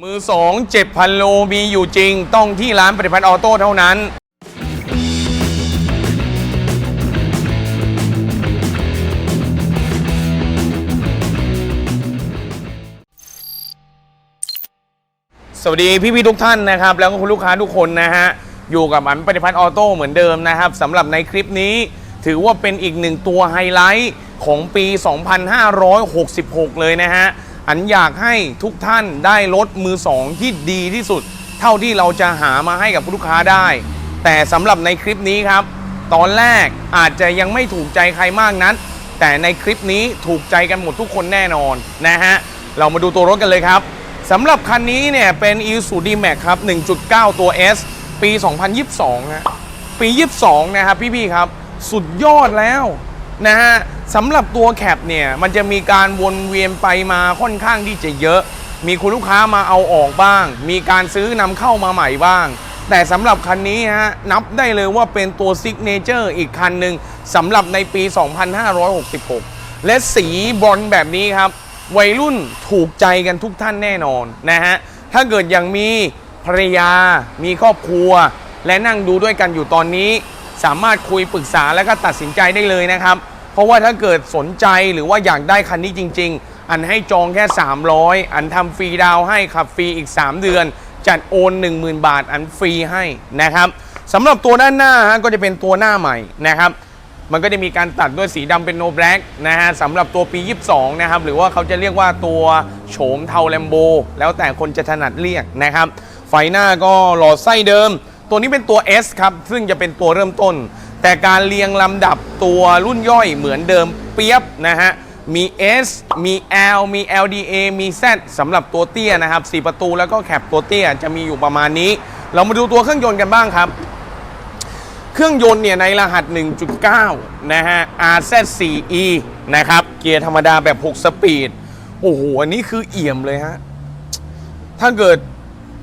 มือสองเจ็ดพันโลมีอยู่จริง ต้องที่ร้านปฏิพัฒน์ออโต้เท่านั้น สวัสดีพี่พี่ทุกท่านนะครับ แล้วก็คุณลูกค้าทุกคนนะฮะ อยู่กับอันปฏิพัฒน์ออโต้เหมือนเดิมนะครับสำหรับในคลิปนี้ ถือว่าเป็นอีกหนึ่งตัวไฮไลท์ของปี 2566 เลยนะฮะ อันอยากให้ทุกท่านได้รถมือสองที่ดีที่สุด เท่าที่เราจะหามาให้กับลูกค้าได้ แต่สำหรับในคลิปนี้ครับ ตอนแรกอาจจะยังไม่ถูกใจใครมากนักแต่ในคลิปนี้ถูกใจกันหมดทุกคนแน่นอนนะฮะเรามาดูตัวรถกันเลยครับสำหรับคันนี้เนี่ยเป็น i s u d m a x ครับ 1.9 ตัว S ปี 2022ฮะปี 22 นะครับพี่ๆครับ สุดยอดแล้ว นะฮะสำหรับตัวแคปเนี่ยมันจะมีการวนเวียนไปมาค่อนข้างที่จะเยอะ มีคุณลูกค้ามาเอาออกบ้าง มีการซื้อนำเข้ามาใหม่บ้าง แต่สำหรับคันนี้ฮะนับได้เลยว่าเป็นตัวซิกเนเจอร์อีกคันหนึ่งสำหรับในปี 2566 และสีบอลแบบนี้ครับ วัยรุ่นถูกใจกันทุกท่านแน่นอนนะฮะถ้าเกิดยังมีภรรยา มีครอบครัว และนั่งดูด้วยกันอยู่ตอนนี้ สามารถคุยปรึกษาและก็ตัดสินใจได้เลยนะครับ เพราะว่าถ้าเกิดสนใจหรือว่าอยากได้คันนี้จริง ๆ อันให้จองแค่ 300 อันทำฟรีดาวให้ขับฟรีอีก 3 เดือน จัดโอน 10,000 บาทอันฟรีให้นะครับสำหรับตัวด้านหน้าฮะก็จะเป็นตัวหน้าใหม่นะครับมันก็จะมีการตัดด้วยสีดำเป็นโนแบล็กนะฮะสำหรับตัวปี 22 นะครับ หรือว่าเขาจะเรียกว่าตัวโฉมเทาแลมโบ แล้วแต่คนจะถนัดเรียกนะครับ ไฟหน้าก็หลอดไส้เดิม ตัวนี้เป็นตัว S ครับ ซึ่งจะเป็นตัวเริ่มต้น แต่การเรียงลำดับตัวรุ่นย่อยเหมือนเดิมเปียบนะฮะ มี S มี L มี LDA มี Z สำหรับตัวเตี้ยนะครับ4ประตูแล้วก็แคปตัวเตี้ยจะมีอยู่ประมาณนี้ เรามาดูตัวเครื่องยนต์กันบ้างครับ เครื่องยนต์เนี่ยในรหัส 1.9 นะฮะ RZ4E นะครับ เกียร์ธรรมดาแบบ 6 สปีด โอ้โห อันนี้คือเอี่ยมเลยฮะ ถ้าเกิด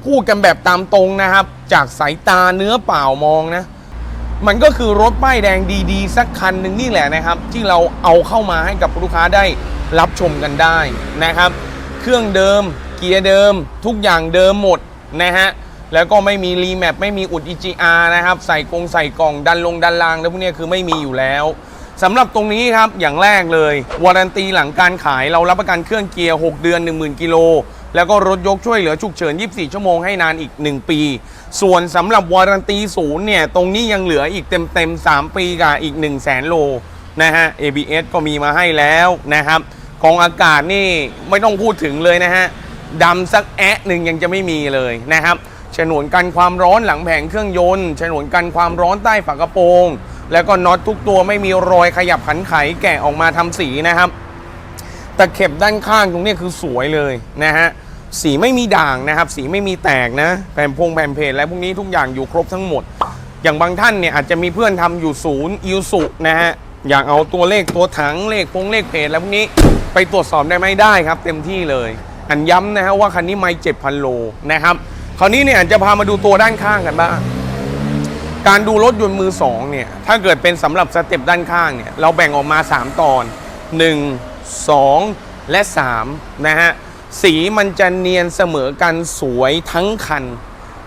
พูดกันแบบตามตรงนะครับ จากสายตาเนื้อเปล่ามองนะ มันก็คือรถป้ายแดงดีๆ สักคันหนึ่งนี่แหละนะครับ ที่เราเอาเข้ามาให้กับลูกค้าได้รับชมกันได้นะครับ เครื่องเดิม เกียร์เดิม ทุกอย่างเดิมหมดนะฮะแล้วก็ไม่มีรีแมปไม่มีอุด EGR นะครับ ใส่กรงใส่กล่องดันลงดันลางแล้วพวกนี้คือไม่มีอยู่แล้วสำหรับตรงนี้ครับอย่างแรกเลยวารันตีหลังการขายเรารับประกันเครื่องเกียร์ 6 เดือน 10,000 กิโล แล้วก็รถยกช่วยเหลือฉุกเฉิน 24 ชั่วโมงให้นานอีก 1 ปี ส่วนสำหรับวารันตีศูนย์เนี่ย ตรงนี้ยังเหลืออีกเต็มๆ 3 ปีกับอีก 1 0 0 0 0แสนโลนะฮะ ABS ก็มีมาให้แล้วนะครับกองอากาศนี่ไม่ต้องพูดถึงเลยนะฮะดำสักแอะหนึ่งยังจะไม่มีเลยนะครับฉนวนกันความร้อนหลังแผงเครื่องยนต์ฉนวนกันความร้อนใต้ฝากระโปรง แล้วก็น็อตทุกตัวไม่มีรอยขยับขันไขแกะออกมาทำสีนะครับ ตะเข็บด้านข้างตรงนี้คือสวยเลยนะฮะสีไม่มีด่างนะครับ สีไม่มีแตกนะแผ่นพงแผ่นเพจและพวกนี้ทุกอย่างอยู่ครบทั้งหมด อย่างบางท่านเนี่ยอาจจะมีเพื่อนทำอยู่ศูนย์อิวสุนะฮะอยากเอาตัวเลขตัวถังเลขพงเลขเพจแล้วพวกนี้ไปตรวจสอบได้ไหมได้ครับ เต็มที่เลย อันย้ำนะฮะว่าคันนี้ไม่เจ็ดพันโลนะครับคราวนี้เนี่ยจะพามาดูตัวด้านข้างกันบ้างการดูรถยนต์มือสองเนี่ยถ้าเกิดเป็นสำหรับสเต็ปด้านข้างเนี่ยเราแบ่งออกมา 3 ตอน 1 2 และ 3 นะฮะ สีมันจะเนียนเสมอกันสวยทั้งคัน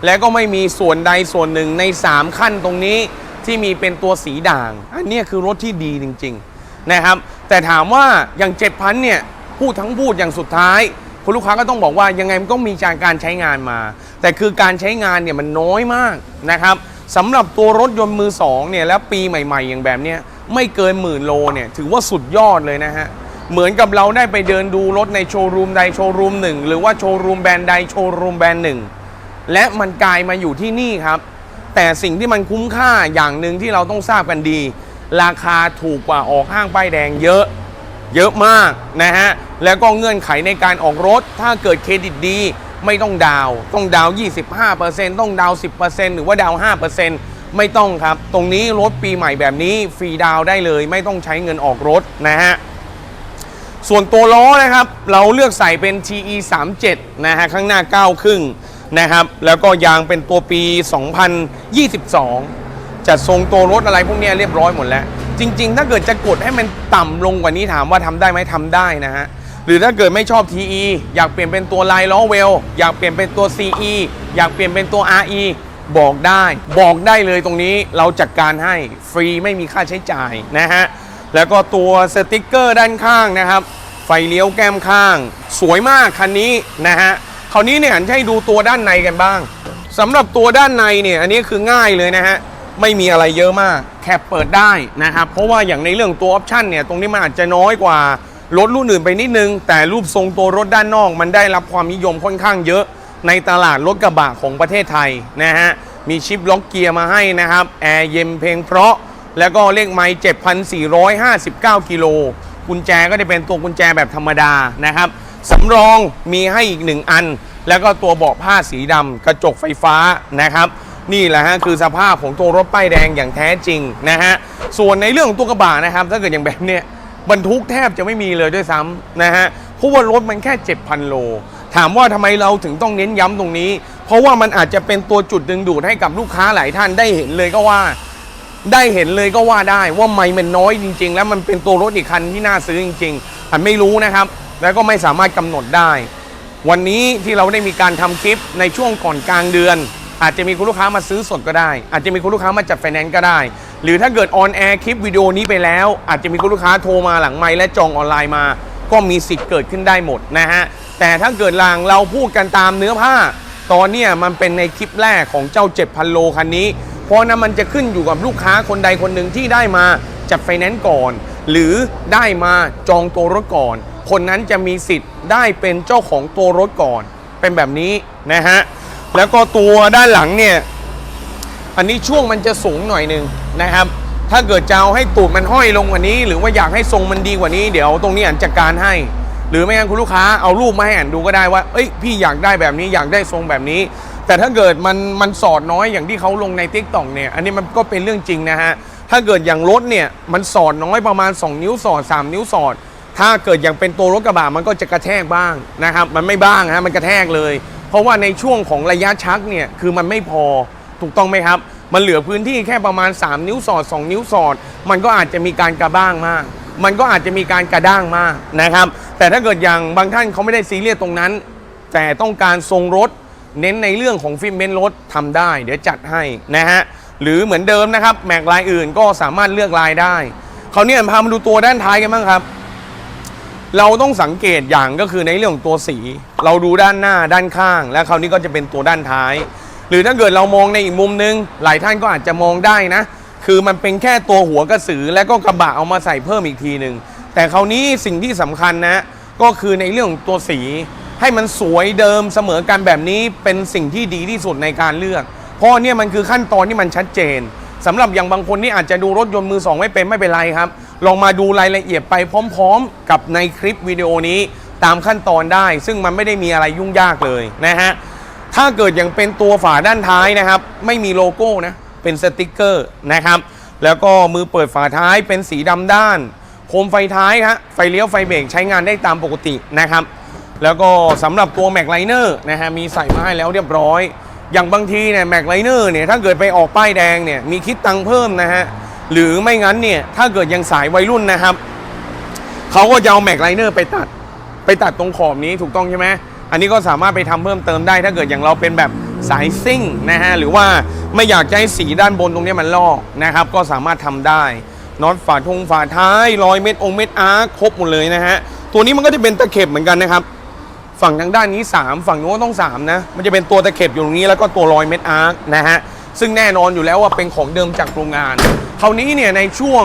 และก็ไม่มีส่วนใดส่วนหนึ่งใน 3 ขั้นตรงนี้ที่มีเป็นตัวสีด่าง อันนี้คือรถที่ดีจริง ๆ นะครับ แต่ถามว่าอย่าง7,000เนี่ยพูดทั้งพูดอย่างสุดท้าย คุณลูกค้าก็ต้องบอกว่ายังไงมันก็มีจากการใช้งานมา แต่คือการใช้งานเนี่ยมันน้อยมากนะครับสำหรับตัวรถยนต์มือสองเนี่ยแล้วปีใหม่ ๆ อย่างแบบเนี้ยไม่เกินหมื่นโลเนี่ยถือว่าสุดยอดเลยนะฮะ เหมือนกับเราได้ไปเดินดูรถในโชว์รูมใดโชว์รูมหนึ่งหรือว่าโชว์รูมแบรนด์ใดโชว์รูมแบรนด์หนึ่งและมันกลายมาอยู่ที่นี่ครับ แต่สิ่งที่มันคุ้มค่าอย่างหนึ่งที่เราต้องทราบกันดี ราคาถูกกว่าออกห้างป้ายแดงเยอะเยอะมากนะฮะ แล้วก็เงื่อนไขในการออกรถ ถ้าเกิดเครดิตดี ไม่ต้องดาว ต้องดาวน์25%ต้องดาวน์10%หรือว่าดาวน์5%ไม่ต้องครับ ตรงนี้รถปีใหม่แบบนี้ฟรีดาวได้เลย ไม่ต้องใช้เงินออกรถนะฮะ ส่วนตัวล้อนะครับ เราเลือกใส่เป็น TE 37นะฮะข้างหน้า9ครึ่งนะครับ แล้วก็ยางเป็นตัวปี 2022 จัดทรงตัวรถอะไรพวกนี้เรียบร้อยหมดแล้ว จริง ๆ ถ้าเกิดจะกดให้มันต่ำลงกว่านี้ถามว่าทำได้ไหมทำได้นะฮะหรือถ้าเกิดไม่ชอบ TE อยากเปลี่ยนเป็นตัวไลล้อเวล อยากเปลี่ยนเป็นตัว CE อยากเปลี่ยนเป็นตัว RE บอกได้ บอกได้เลยตรงนี้เราจัดการให้ฟรีไม่มีค่าใช้จ่ายนะฮะ แล้วก็ตัวสติกเกอร์ด้านข้างนะครับ ไฟเลี้ยวแก้มข้าง สวยมากคันนี้นะฮะคราวนี้เนี่ยให้ดูตัวด้านในกันบ้างสำหรับตัวด้านในเนี่ยอันนี้คือง่ายเลยนะฮะไม่มีอะไรเยอะมากแคปเปิดได้นะครับ เพราะว่าอย่างในเรื่องตัวออปชันเนี่ยตรงนี้มันอาจจะน้อยกว่ารถรุ่นอื่นไปนิดนึง แต่รูปทรงตัวรถด้านนอก มันได้รับความนิยมค่อนข้างเยอะ ในตลาดรถกระบะของประเทศไทยนะฮะมีชิปล็อกเกียร์มาให้นะครับแอร์เย็นเพลงเพราะ แล้วก็เลขไม้7,459 กิโล กุญแจก็จะเป็นตัวกุญแจแบบธรรมดานะครับสำรองมีให้อีกหนึ่งอัน แล้วก็ตัวเบาะผ้าสีดำกระจกไฟฟ้านะครับ นี่แหละฮะคือสภาพของตัวรถป้ายแดงอย่างแท้จริงนะฮะ ส่วนในเรื่องของตัวกระบะนะครับ ถ้าเกิดอย่างแบบเนี้ยบรรทุกแทบจะไม่มีเลยด้วยซ้ำนะฮะเพราะว่ารถมันแค่ 7,000 โล ถามว่าทำไมเราถึงต้องเน้นย้ำตรงนี้ เพราะว่ามันอาจจะเป็นตัวจุดดึงดูดให้กับลูกค้าหลายท่านได้เห็นเลยก็ว่า ได้เห็นเลยก็ว่าได้ว่าไม่มันน้อยจริง ๆ แล้วมันเป็นตัวรถอีกคันที่น่าซื้อจริงๆอันไม่รู้นะครับ แล้วก็ไม่สามารถกำหนดได้ วันนี้ที่เราได้มีการทำคลิปในช่วงก่อนกลางเดือน อาจจะมีคุณลูกค้ามาซื้อสดก็ได้ อาจจะมีคุณลูกค้ามาจัดไฟแนนซ์ก็ได้ หรือถ้าเกิดออนแอร์คลิปวิดีโอนี้ไปแล้ว อาจจะมีคุณลูกค้าโทรมาหลังไมค์และจองออนไลน์มา ก็มีสิทธิ์เกิดขึ้นได้หมดนะฮะแต่ถ้าเกิดลางเราพูดกันตามเนื้อผ้า ตอนนี้มันเป็นในคลิปแรกของเจ้า7,000โลคันนี้ ราะนั้นมันจะขึ้นอยู่กับลูกค้าคนใดคนหนึ่งที่ได้มาจัดไฟแนนซ์ก่อน หรือได้มาจองตัวรถก่อน คนนั้นจะมีสิทธิ์ได้เป็นเจ้าของตัวรถก่อน เป็นแบบนี้นะฮะแล้วก็ตัวด้านหลังเนี่ยอันนี้ช่วงมันจะสูงหน่อยหนึ่งนะครับ ถ้าเกิดจะเอาให้ตูดมันห้อยลงกว่านี้ หรือว่าอยากให้ทรงมันดีกว่านี้ เดี๋ยวตรงนี้อันจัดการให้ หรือไม่งั้นคุณลูกค้าเอารูปมาให้อ่านดูก็ได้ว่าเอ้ยพี่อยากได้แบบนี้อยากได้ทรงแบบนี้ แต่ถ้าเกิดมันมันสอดน้อยอย่างที่เขาลงในทิกตอกเนี่ยอันนี้มันก็เป็นเรื่องจริงนะฮะถ้าเกิดอย่างรถเนี่ยมันสอดน้อยประมาณ 2 นิ้วสอด 3 นิ้วสอด ถ้าเกิดอย่างเป็นตัวรถกระบะมันก็จะกระแทกบ้างนะครับมันไม่บ้างฮะมันกระแทกเลย เพราะว่าในช่วงของระยะชักเนี่ยคือมันไม่พอถูกต้องไหมครับ มันเหลือพื้นที่แค่ประมาณ 3 นิ้วสอด 2 นิ้วสอด มันก็อาจจะมีการกระบ้างมาก มันก็อาจจะมีการกระด้างมากนะครับ แต่ถ้าเกิดอย่างบางท่านเขาไม่ได้ซีเรียสตรงนั้น แต่ต้องการทรงรถ เน้นในเรื่องของฟิล์มเบนรถทำได้ เดี๋ยวจัดให้นะฮะหรือเหมือนเดิมนะครับแม็กลายอื่นก็สามารถเลือกลายได้คราวนี้พามาดูตัวด้านท้ายกันบ้างครับ เราต้องสังเกตอย่างก็คือในเรื่องของตัวสี เราดูด้านหน้าด้านข้าง และคราวนี้ก็จะเป็นตัวด้านท้าย หรือถ้าเกิดเรามองในอีกมุมนึง หลายท่านก็อาจจะมองได้นะ คือมันเป็นแค่ตัวหัวกระสือและก็กระบะเอามาใส่เพิ่มอีกทีหนึ่งแต่คราวนี้สิ่งที่สำคัญนะก็คือในเรื่องของตัวสี ให้มันสวยเดิมเสมอกันแบบนี้เป็นสิ่งที่ดีที่สุดในการเลือก เพราะเนี่ยมันคือขั้นตอนที่มันชัดเจนสำหรับอย่างบางคนที่อาจจะดูรถยนต์มือสองไม่เป็นไม่เป็นไรครับ ลองมาดูรายละเอียดไปพร้อม ๆ กับในคลิปวิดีโอนี้ตามขั้นตอนได้ ซึ่งมันไม่ได้มีอะไรยุ่งยากเลยนะฮะถ้าเกิดอย่างเป็นตัวฝาด้านท้ายนะครับ ไม่มีโลโก้นะ เป็นสติกเกอร์นะครับ แล้วก็มือเปิดฝาท้ายเป็นสีดำด้าน โคมไฟท้ายฮะไฟเลี้ยวไฟเบรกใช้งานได้ตามปกตินะครับ แล้วก็สำหรับตัวแม็กไลเนอร์นะฮะมีใส่มาให้แล้วเรียบร้อย อย่างบางทีเนี่ยแม็กไลเนอร์เนี่ยถ้าเกิดไปออกป้ายแดงเนี่ยมีคิดตังค์เพิ่มนะฮะหรือไม่งั้นเนี่ยถ้าเกิดยังสายวัยรุ่นนะครับเขาก็จะเอาแม็กไลเนอร์ไปตัดไปตัดตรงขอบนี้ถูกต้องใช่ไหมอันนี้ก็สามารถไปทำเพิ่มเติมได้ถ้าเกิดอย่างเราเป็นแบบ สายซิ่งนะฮะหรือว่าไม่อยากจะให้สีด้านบนตรงนี้มันลอกนะครับ ก็สามารถทำได้น็อตฝาทงฝาท้ายรอยเม็ดองเม็ดอาร์คครบหมดเลยนะฮะตัวนี้มันก็จะเป็นตะเข็บเหมือนกันนะครับ ฝั่งทางด้านนี้ 3 ฝั่งโน้นก็ต้อง3นะมันจะเป็นตัวตะเข็บอยู่ตรงนี้แล้วก็ตัวรอยเม็ดอาร์คนะฮะซึ่งแน่นอนอยู่แล้วว่าเป็นของเดิมจากโรงงานคราวนี้เนี่ยในช่วง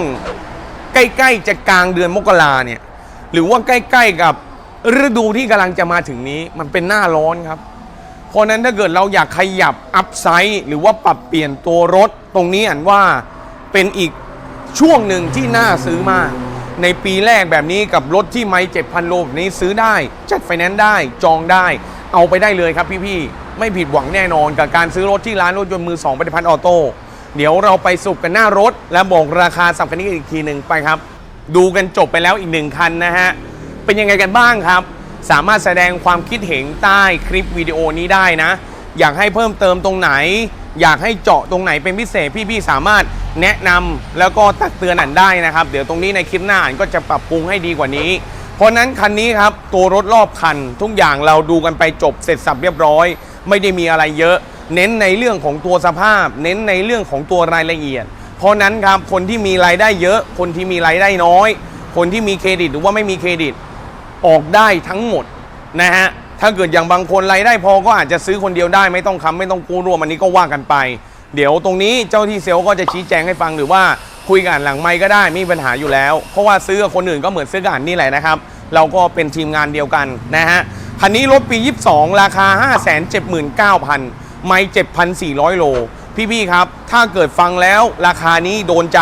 ใกล้ๆจะกลางเดือนมกราเนี่ยหรือว่าใกล้ๆกับฤดูที่กำลังจะมาถึงนี้มันเป็นหน้าร้อนครับ เพราะนั้นถ้าเกิดเราอยากขยับอัพไซด์หรือว่าปรับเปลี่ยนตัวรถ ตรงนี้อันว่าเป็นอีกช่วงหนึ่งที่น่าซื้อมาก ในปีแรกแบบนี้กับรถที่ไม่7,000โลแบบนี้ซื้อได้ จัดไฟแนนซ์ได้จองได้ เอาไปได้เลยครับพี่ๆไม่ผิดหวังแน่นอนกับการซื้อรถที่ร้านรถยนต์มือ2ปฏิพันธ์ออโต้เดี๋ยวเราไปสุกกันหน้ารถ และบอกราคาสับกันนี้อีกทีหนึ่งไปครับ ดูกันจบไปแล้วอีกหนึ่งคันนะฮะเป็นยังไงกันบ้างครับ สามารถแสดงความคิดเห็นใต้คลิปวิดีโอนี้ได้นะ อยากให้เพิ่มเติมตรงไหน อยากให้เจาะตรงไหนเป็นพิเศษพี่ๆสามารถแนะนำแล้วก็ตักเตือนอันได้นะครับ เดี๋ยวตรงนี้ในคลิปหน้าอันก็จะปรับปรุงให้ดีกว่านี้ เพราะนั้นคันนี้ครับตัวรถรอบคัน ทุกอย่างเราดูกันไปจบเสร็จสับเรียบร้อย ไม่ได้มีอะไรเยอะ เน้นในเรื่องของตัวสภาพ เน้นในเรื่องของตัวรายละเอียด เพราะนั้นครับคนที่มีรายได้เยอะ คนที่มีรายได้น้อย คนที่มีเครดิตหรือว่าไม่มีเครดิต ออกได้ทั้งหมดนะฮะถ้าเกิดอย่างบางคนรายได้พอก็อาจจะซื้อคนเดียวได้ไม่ต้องค้ำไม่ต้องกู้ร่วมอันนี้ก็ว่ากันไป เดี๋ยวตรงนี้เจ้าที่เซลล์ก็จะชี้แจงให้ฟังหรือว่าคุยกันหลังไมค์ก็ได้ไม่มีปัญหาอยู่แล้ว เพราะว่าซื้อกับคนอื่นก็เหมือนซื้อกับอันนี่แหละนะครับ เราก็เป็นทีมงานเดียวกันนะฮะคันนี้รถปี 22 ราคา 579,000 ไม่7,400 โล พี่ๆครับ ถ้าเกิดฟังแล้วราคานี้โดนใจ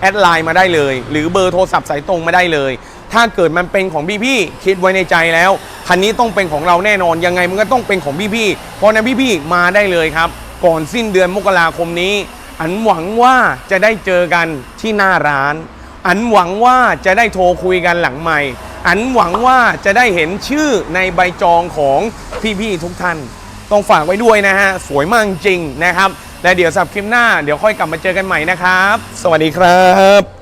แอดไลน์มาได้เลย หรือเบอร์โทรศัพท์สายตรงมาได้เลย ถ้าเกิดมันเป็นของพี่ๆคิดไว้ในใจแล้วคันนี้ต้องเป็นของเราแน่นอนยังไงมันก็ต้องเป็นของพี่ๆเพราะนั้นพี่ๆมาได้เลยครับ ก่อนสิ้นเดือนมกราคมนี้ อันหวังว่าจะได้เจอกันที่หน้าร้าน อันหวังว่าจะได้โทรคุยกันหลังใหม่อันหวังว่าจะได้เห็นชื่อในใบจองของพี่ๆทุกท่าน ต้องฝากไว้ด้วยนะฮะ สวยมากจริงนะครับ และเดี๋ยวสับคลิปหน้า เดี๋ยวค่อยกลับมาเจอกันใหม่นะครับ สวัสดีครับ